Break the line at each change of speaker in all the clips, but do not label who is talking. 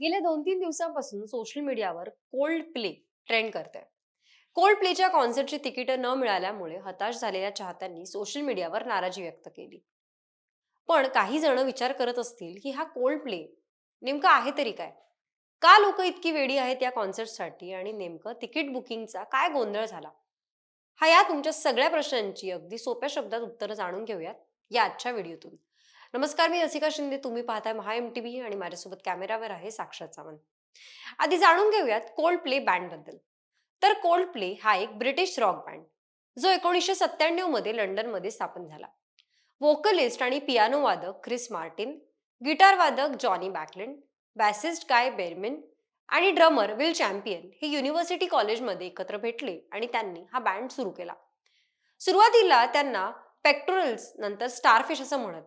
गेल्या दोन तीन दिवसांपासून सोशल मीडियावर कोल्ड प्ले ट्रेंड करते कोल्ड प्लेच्या कॉन्सर्टची तिकीटं न मिळाल्यामुळे हताश झालेल्या चाहत्यांनी सोशल मीडियावर नाराजी व्यक्त केली. पण काही जण विचार करत असतील की हा कोल्ड प्ले नेमका आहे तरी काय? का लोक इतकी वेडी आहेत या कॉन्सर्टसाठी आणि नेमकं तिकीट बुकिंगचा काय गोंधळ झाला? हा या तुमच्या सगळ्या प्रश्नांची अगदी सोप्या शब्दात उत्तरं जाणून घेऊयात या आजच्या व्हिडिओतून नमस्कार मी रसिका शिंदे. तुम्ही पाहताय महा एम टी आणि माझ्यासोबत कॅमेरावर आहे साक्षात सावंत. आधी जाणून घेऊयात कोल्ड प्ले बँडबद्दल तर कोल्ड प्ले हा एक ब्रिटिश रॉक बँड जो एकोणीसशे सत्त्याण्णवमध्ये लंडनमध्ये स्थापन झाला. वोकलिस्ट आणि पियानो वादक क्रिस मार्टिन गिटार वादक Jonny Buckland bassist Guy Berryman आणि ड्रमर विल चॅम्पियन हे युनिव्हर्सिटी कॉलेजमध्ये एकत्र भेटले आणि त्यांनी हा बँड सुरू केला. सुरुवातीला त्यांना पेक्टोरल्स नंतर स्टारफिश असं म्हणत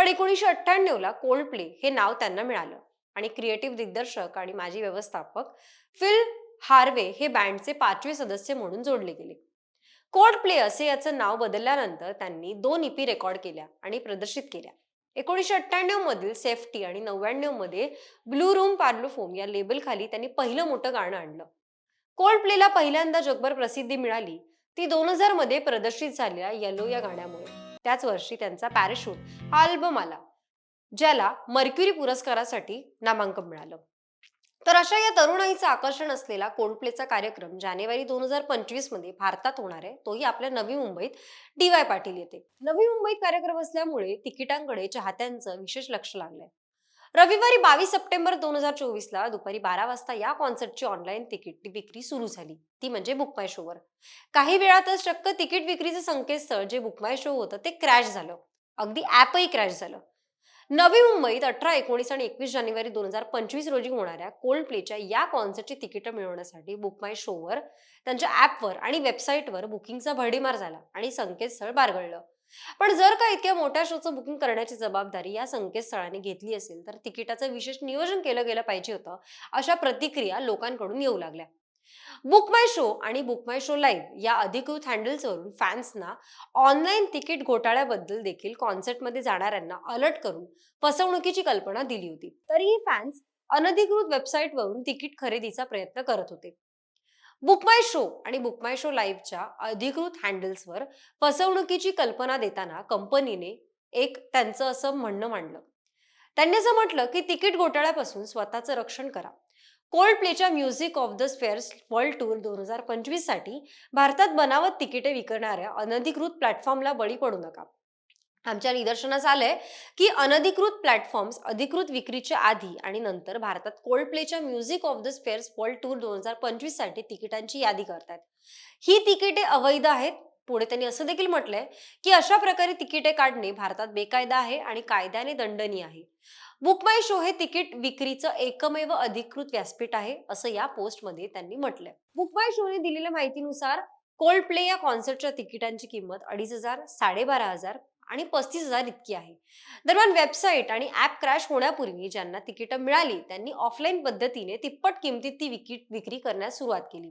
पण एकोणीसशे अठ्ठ्याण्णव ला कोल्ड प्ले हे नाव त्यांना मिळालं. आणि क्रिएटिव्ह दिग्दर्शक आणि माजी व्यवस्थापक फिल हार्वे हे बँडचे पाचवे सदस्य म्हणून जोडले गेले. कोल्ड प्ले असे याचं नाव बदलल्यानंतर त्यांनी दोन इपी रेकॉर्ड केल्या आणि प्रदर्शित केल्या. एकोणीसशे अठ्ठ्याण्णव मधील सेफ्टी आणि नव्याण्णवमध्ये ब्लू रूम पार्लोफोम या लेबल खाली त्यांनी पहिलं मोठं गाणं आणलं. कोल्ड प्लेला पहिल्यांदा जगभर प्रसिद्धी मिळाली. ती दोन हजारमध्ये प्रदर्शित झालेल्या येलो या गाण्यामुळे. त्याच वर्षी त्यांचा पॅराशूट हा अल्बम आला ज्याला मर्क्युरी पुरस्कारासाठी नामांकन मिळालं. तर अशा या तरुणाईचं आकर्षण असलेला कोल्डप्लेचा कार्यक्रम जानेवारी दोन हजार पंचवीसमध्ये भारतात होणार आहे तोही आपल्या नवी मुंबईत डी वाय पाटील येते नवी मुंबईत कार्यक्रम असल्यामुळे तिकिटांकडे चाहत्यांचं विशेष लक्ष लागलंय. रविवारी बावीस सप्टेंबर दोन हजार चोवीस ला दुपारी बारा वाजता या कॉन्सर्टची ऑनलाईन तिकीट विक्री सुरू झाली. ती म्हणजे बुकमाय शोवर. काही वेळातच चक्क तिकीट विक्रीचं संकेतस्थळ जे बुकमाय शो होतं ते क्रॅश झालं. अगदी ऍपही क्रॅश झालं. नवी मुंबईत अठरा एकोणीस आणि एकवीस जानेवारी दोन हजार पंचवीस रोजी होणाऱ्या कोल्ड प्लेच्या या कॉन्सर्टची तिकीटं मिळवण्यासाठी बुकमाय शोवर त्यांच्या ऍपवर आणि वेबसाईटवर बुकिंगचा भडीमार झाला आणि संकेतस्थळ बारगळलं. पण जर का इतक्या मोठ्या शोचं बुकिंग करण्याची जबाबदारी या संकेतस्थळाने घेतली असेल तर तिकिटाचं विशेष नियोजन केलं गेलं पाहिजे होतं अशा प्रतिक्रिया लोकांकडून येऊ लागल्या. बुक माय शो आणि बुक माय शो लाईव्ह या अधिकृत हँडल्सवरून फॅन्सना ऑनलाईन तिकीट घोटाळ्याबद्दल देखील कॉन्सर्टमध्ये जाणाऱ्यांना अलर्ट करून फसवणुकीची कल्पना दिली होती. तरीही फॅन्स अनधिकृत वेबसाईटवरून तिकीट खरेदीचा प्रयत्न करत होते. बुक माय शो आणि बुक माय शो लाईव्हच्या अधिकृत हँडल्सवर फसवणुकीची कल्पना देताना कंपनीने एक त्यांचं असं म्हणणं मांडलं. त्यांनी असं म्हटलं की तिकीट घोटाळ्यापासून स्वतःचं रक्षण करा. कोल्ड प्लेच्या Music of the Spheres World Tour दोन हजार पंचवीससाठी भारतात बनावट तिकिटे विकणाऱ्या अनधिकृत प्लॅटफॉर्मला बळी पडू नका. आमच्या निदर्शनास आलंय की अनधिकृत प्लॅटफॉर्म्स अधिकृत विक्रीच्या आधी आणि नंतर भारतात कोल्ड प्लेच्या Music of the Spheres World Tour दोन हजार पंचवीससाठी तिकिटांची यादी करतात ही तिकिटे अवैध आहेत. पुढे त्यांनी असं देखील म्हटलंय की अशा प्रकारे तिकिटे काढणे भारतात बेकायदा आहे आणि कायद्याने दंडनीय आहे. बुक माय शो हे तिकीट विक्रीचं एकमेव अधिकृत व्यासपीठ आहे असं या पोस्टमध्ये त्यांनी म्हटलंय. बुक माय शोने दिलेल्या माहितीनुसार कोल्ड प्ले या कॉन्सर्टच्या तिकिटांची किंमत अडीच हजार साडेबारा हजार आणि पस्तीस हजार इतकी आहे. दरम्यान वेबसाईट आणि ऍप क्रॅश होण्यापूर्वी ज्यांना तिकीटं मिळाली त्यांनी ऑफलाईन पद्धतीने तिप्पट किमतीत ती विकीट विक्री करण्यास सुरुवात केली.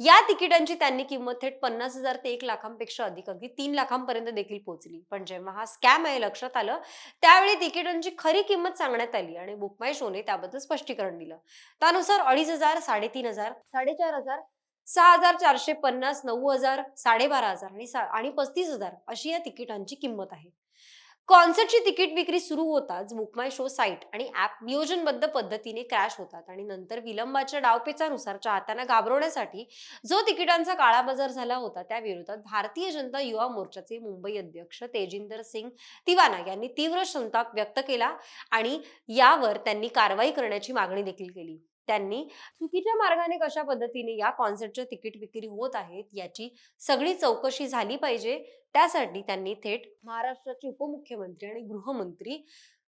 या तिकिटांची त्यांनी किंमत थेट पन्नास हजार ते एक लाखांपेक्षा अधिक अगदी तीन लाखांपर्यंत देखील पोहोचली. पण जेव्हा हा स्कॅम आहे लक्षात आलं त्यावेळी तिकिटांची खरी किंमत सांगण्यात आली आणि बुकमाय शोने त्याबद्दल स्पष्टीकरण दिलं. त्यानुसार अडीच हजार साडेतीन हजार साडेचार हजार सहा हजार चारशे पन्नास नऊ हजार साडेबारा हजार आणि सा- आणि पस्तीस हजार अशी या तिकिटांची किंमत आहे. कॉन्सर्टची तिकीट विक्री सुरू होताच बुकमाय शो साईट आणि ऍप नियोजनबद्ध पद्धतीने क्रॅश होतात आणि नंतर विलंबाच्या डावपेचानुसार चाहत्यांना घाबरवण्यासाठी जो तिकिटांचा काळा बाजार झाला होता त्या विरोधात भारतीय जनता युवा मोर्चाचे मुंबई अध्यक्ष तेजिंदर सिंग तिवाना यांनी तीव्र संताप व्यक्त केला आणि यावर त्यांनी कारवाई करण्याची मागणी देखील केली. त्यांनी चुकीच्या मार्गाने कशा पद्धतीने या कॉन्सर्टच्या तिकीट विक्री होत आहेत याची सगळी चौकशी झाली पाहिजे. त्यासाठी त्यांनी थेट महाराष्ट्राचे उपमुख्यमंत्री आणि गृहमंत्री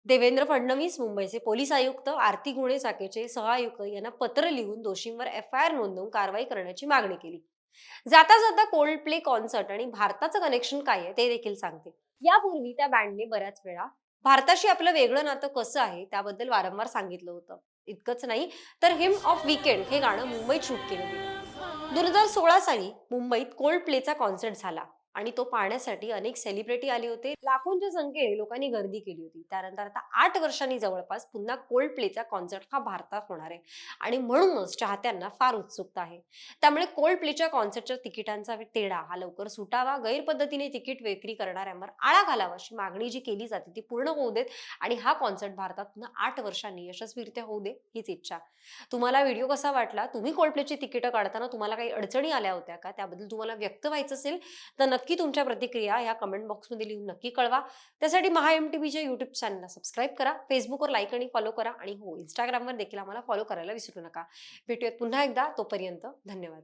देवेंद्र फडणवीस मुंबईचे पोलीस आयुक्त आरती गुन्हे शाखेचे सहआयुक्त यांना पत्र लिहून दोषींवर एफ आय आर नोंदवून कारवाई करण्याची मागणी केली. जाता जाता कोल्ड प्ले कॉन्सर्ट आणि भारताचं कनेक्शन काय आहे ते देखील सांगते. यापूर्वी त्या बँडने बऱ्याच वेळा भारताशी आपलं वेगळं नातं कसं आहे त्याबद्दल वारंवार सांगितलं होतं. इतकंच नाही तर हिम ऑफ वीकेंड हे गाणं मुंबईत शूट केलं गेलं. दोन हजार सोळा साली मुंबईत कोल्ड प्लेचा कॉन्सर्ट झाला. आणि तो पाहण्यासाठी अनेक सेलिब्रिटी आले होते. लाखोंच्या संख्येने लोकांनी गर्दी केली होती. त्यानंतर आता आठ वर्षांनी जवळपास पुन्हा कोल्ड प्लेचा कॉन्सर्ट हा भारतात होणार आहे. आणि म्हणूनच चाहत्यांना फार उत्सुकता आहे. त्यामुळे कोल्ड प्लेच्या कॉन्सर्टच्या तिकिटांचा तेढा हा लवकर सुटावा गैरपद्धतीने तिकीट विक्री करणाऱ्यांवर आळा घालावा अशी मागणी जी केली जाते ती पूर्ण होऊ देत आणि हा कॉन्सर्ट भारतात पुन्हा आठ वर्षांनी यशस्वीरित्या होऊ दे हीच इच्छा. तुम्हाला व्हिडिओ कसा वाटला? तुम्ही कोल्ड प्लेची तिकीटं काढताना तुम्हाला काही अडचणी आल्या होत्या का? त्याबद्दल तुम्हाला व्यक्त व्हायचं असेल तर नक्की तुमच्या प्रतिक्रिया ह्या कमेंट बॉक्समध्ये लिहून नक्की कळवा. त्यासाठी महा एम टी व्हीच्या युट्यूब चॅनलला सबस्क्राईब करा. फेसबुकवर लाईक आणि फॉलो करा. आणि हो इंस्टाग्रामवर देखील आम्हाला फॉलो करायला विसरू नका. भेटूयात पुन्हा एकदा. तोपर्यंत धन्यवाद.